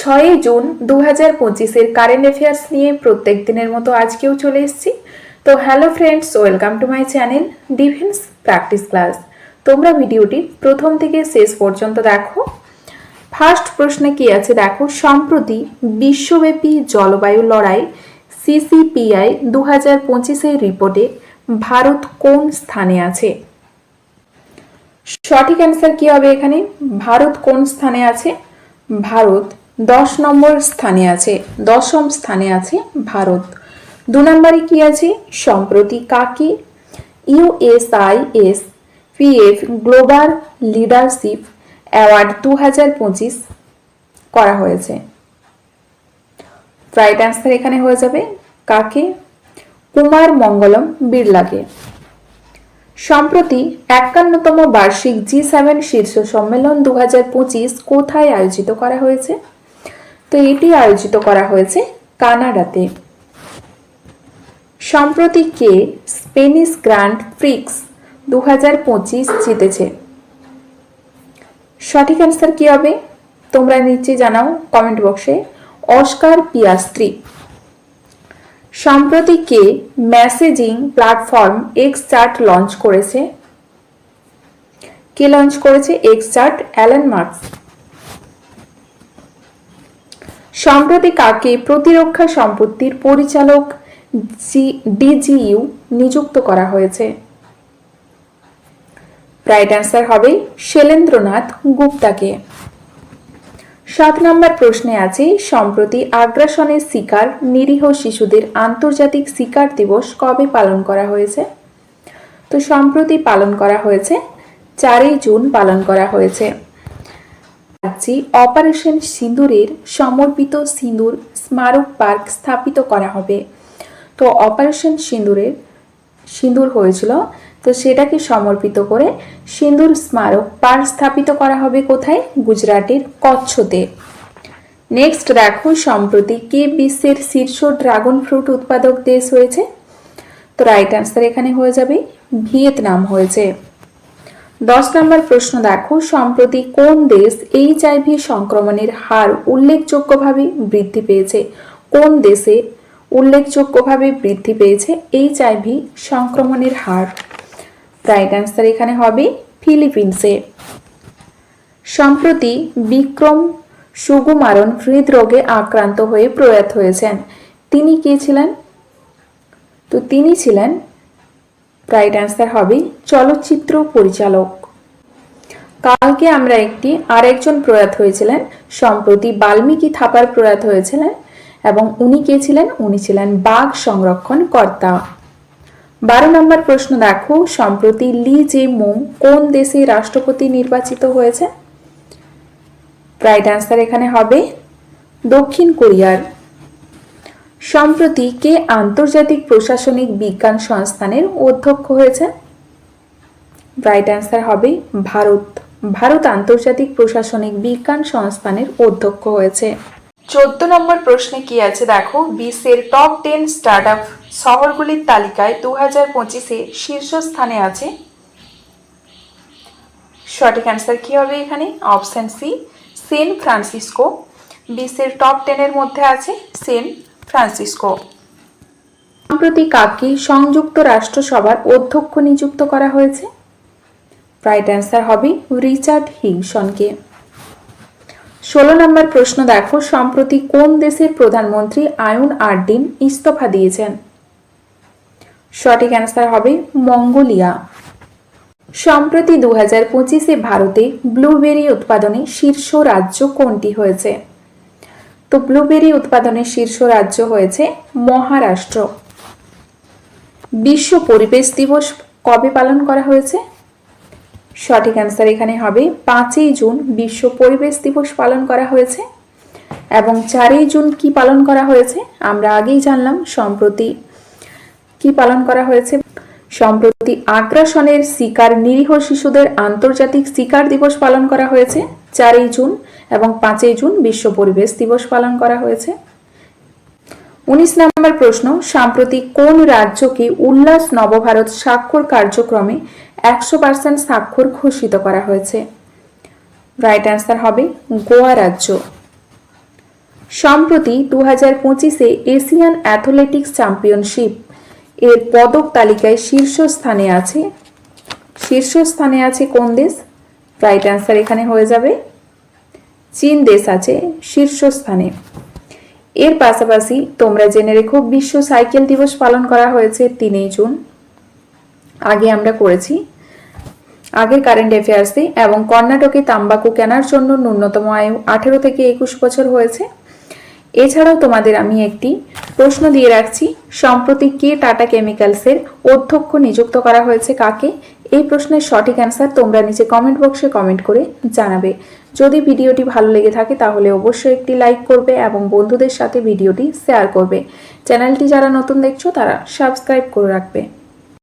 ছয়ই জুন দু হাজার পঁচিশের কারেন্ট অ্যাফেয়ার্স নিয়ে প্রত্যেক দিনের মতো আজকেও চলে এসেছি। তো hello friends, welcome to my channel defence practice class. তোমরা ভিডিওটি প্রথম থেকে শেষ পর্যন্ত দেখো। ফার্স্ট প্রশ্নে কি আছে? দেখো, সম্প্রতি বিশ্বব্যাপী জলবায়ু লড়াই সিসিপিআই দু হাজার পঁচিশের রিপোর্টে ভারত কোন স্থানে আছে? সঠিক অ্যান্সার কি হবে এখানে? ভারত কোন স্থানে আছে? ভারত দশ নম্বর স্থানে আছে, দশম স্থানে আছে ভারত। দু নম্বরে কি আছে? সম্প্রতি কাকে? ইউএসআইএস পিএফ গ্লোবাল লিডারশিপ অ্যাওয়ার্ড দু হাজার পঁচিশ করা হয়েছে। রাইট অ্যান্সার এখানে হয়ে যাবে কাকে? কুমার মঙ্গলম বিড়লাকে। সম্প্রতি একান্নতম বার্ষিক জি সেভেন শীর্ষ সম্মেলন দু কোথায় আয়োজিত করা হয়েছে? তো এটি আয়োজিত করা হয়েছে কানাডাতে। সম্প্রতি কে স্পেনিশ গ্র্যান্ড প্রিক্স দু জিতেছে। সঠিক অ্যান্সার কি হবে? তোমরা নিচে জানাও কমেন্ট বক্সে। Oscar Piastri. সম্প্রতি কে messaging platform X chat launch করেছে? কে লঞ্চ করেছে? এক্স চার্ট অ্যালেন মার্কস সম্প্রতি কাকে প্রতিরক্ষা সম্পত্তির পরিচালক ডিজিইউ নিযুক্ত করা হয়েছে। রাইট অ্যান্সার হবে শৈলেন্দ্রনাথ গুপ্তাকে। সাত নম্বর প্রশ্নে আছে, সম্প্রতি আগ্রাসনের শিকার নিরীহ শিশুদের আন্তর্জাতিক শিকার দিবস কবে পালন করা হয়েছে? তো সম্প্রতি পালন করা হয়েছে, চারই জুন পালন করা হয়েছে। রাজ্যে অপারেশন সিঁদুরের সমর্পিত সিঁদুর স্মারক পার্ক স্থাপিত করা হবে। তো অপারেশন সিঁদুরের সিঁদুর হয়েছিল, তো সেটাকে সমর্পিত করে সিঁদুর স্মারক পার্ক স্থাপিত করা হবে কোথায়? গুজরাটের কচ্ছতে নেক্সট দেখো, সম্প্রতি কে বিশ্বের শীর্ষ ড্রাগন ফ্রুট উৎপাদক দেশ হয়েছে? তো রাইট অ্যান্সার এখানে হয়ে যাবে, ভিয়েতনাম হয়েছে। দশ নম্বর প্রশ্ন দেখো, সম্প্রতি কোন দেশ এইচআইভি সংক্রমণের হার উল্লেখযোগ্যভাবে বৃদ্ধি পেয়েছে? কোন দেশে উল্লেখযোগ্যভাবে বৃদ্ধি পেয়েছে এইচআইভি সংক্রমণের হার? রাইট অ্যান্সার এখানে হবে ফিলিপিন্সে। সম্প্রতি বিক্রম সুকুমারন হৃদরোগে আক্রান্ত হয়ে প্রয়াত হয়েছেন। তিনি কে ছিলেন? তো তিনি ছিলেন রাইট অ্যান্সার হবে চলচ্চিত্র পরিচালক। কালকে আমরা একটি আরেকজন প্রয়াত হয়েছিলেন, সম্প্রতি বাল্মীকি থাপার প্রয়াত হয়েছিলেন এবং উনি কে ছিলেন? উনি ছিলেন বাঘ সংরক্ষণ কর্তা। বারো নম্বর প্রশ্ন, দেখো, সম্প্রতি লি জে মুং কোন দেশে রাষ্ট্রপতি নির্বাচিত হয়েছে? রাইট অ্যান্সার এখানে হবে দক্ষিণ কোরিয়ার। সম্প্রতি কে আন্তর্জাতিক প্রশাসনিক বিজ্ঞান সংস্থানের অধ্যক্ষ হয়েছে? রাইট অ্যান্সার হবে ভারত। ভারত আন্তর্জাতিক প্রশাসনিক বিজ্ঞান সংস্থানের অধ্যক্ষ হয়েছে। চোদ্দ নম্বর প্রশ্নে কি আছে দেখো? বিশ্বের টপ টেন স্টার্ট আপ শহরগুলির তালিকায় দু হাজার পঁচিশে শীর্ষস্থানে আছে। সঠিক অ্যান্সার কি হবে এখানে? অপশন সি সেন ফ্রান্সিসকো বিশ্বের টপ টেনের মধ্যে আছে সেন ফ্রান্সিসকো। সম্প্রতি কাকে সংযুক্ত রাষ্ট্রসভার অধ্যক্ষ নিযুক্ত করা হয়েছে। রাইট অ্যান্সার হবে রিচার্ড হিগসনকে ষোলো নম্বর প্রশ্ন দেখো, সম্প্রতি কোন দেশের প্রধানমন্ত্রী আয়ুন আরডিন ইস্তফা দিয়েছেন? সঠিক অ্যান্সার হবে মঙ্গোলিয়া। সম্প্রতি দু হাজার পঁচিশে ভারতে ব্লুবেরি উৎপাদনে শীর্ষ রাজ্য কোনটি হয়েছে? তো ব্লুবেরি উৎপাদনের শীর্ষ রাজ্য হয়েছে মহারাষ্ট্র। বিশ্ব পরিবেশ দিবস কবে পালন করা হয়েছে? সঠিক অ্যান্সার এখানে হবে পাঁচই জুন বিশ্ব পরিবেশ দিবস পালন করা হয়েছে। এবং চারই জুন কি পালন করা হয়েছে? আমরা আগেই জানলাম, সম্প্রতি কি পালন করা হয়েছে? সম্প্রতি আগ্রাসনের শিকার নিরীহ শিশুদের আন্তর্জাতিক শিকার দিবস পালন করা হয়েছে, চারই জুন এবং পাঁচই জুন বিশ্ব পরিবেশ দিবস পালন করা হয়েছে। উনিশ নম্বর প্রশ্ন সাম্প্রতিক কোন রাজ্যকে উল্লাস নবভারত স্বাক্ষর কার্যক্রমে একশো পার্সেন্ট স্বাক্ষর ঘোষিত করা হয়েছে? রাইট অ্যান্সার হবে গোয়া রাজ্য। সম্প্রতি দু হাজার পঁচিশে এশিয়ান অ্যাথলেটিক্স চ্যাম্পিয়নশিপ এর পদক তালিকায় শীর্ষস্থানে আছে। শীর্ষস্থানে আছে কোন দেশ? রাইট অ্যান্সার এখানে হয়ে যাবে চীন দেশ আছে শীর্ষস্থানে। এর পাশাপাশি তোমরা জেনে রেখো, বিশ্ব সাইকেল দিবস পালন করা হয়েছে তিনই জুন। আগে আমরা করেছি আগের কারেন্ট অ্যাফেয়ার্সে এবং কর্ণাটকে তাম্বাকু কেনার জন্য ন্যূনতম আয়ু আঠেরো থেকে একুশ বছর হয়েছে। এছাড়াও তোমাদের আমি একটি প্রশ্ন দিয়ে রাখছি, সম্প্রতি কে টাটা কেমিক্যালসের অধ্যক্ষ নিযুক্ত করা হয়েছে, কাকে? এই প্রশ্নের সঠিক অ্যান্সার তোমরা নিচে কমেন্ট বক্সে কমেন্ট করে জানাবে। যদি ভিডিওটি ভালো লেগে থাকে তাহলে অবশ্যই একটি লাইক করবে এবং বন্ধুদের সাথে ভিডিওটি শেয়ার করবে। চ্যানেলটি যারা নতুন দেখছ তারা সাবস্ক্রাইব করে রাখবে।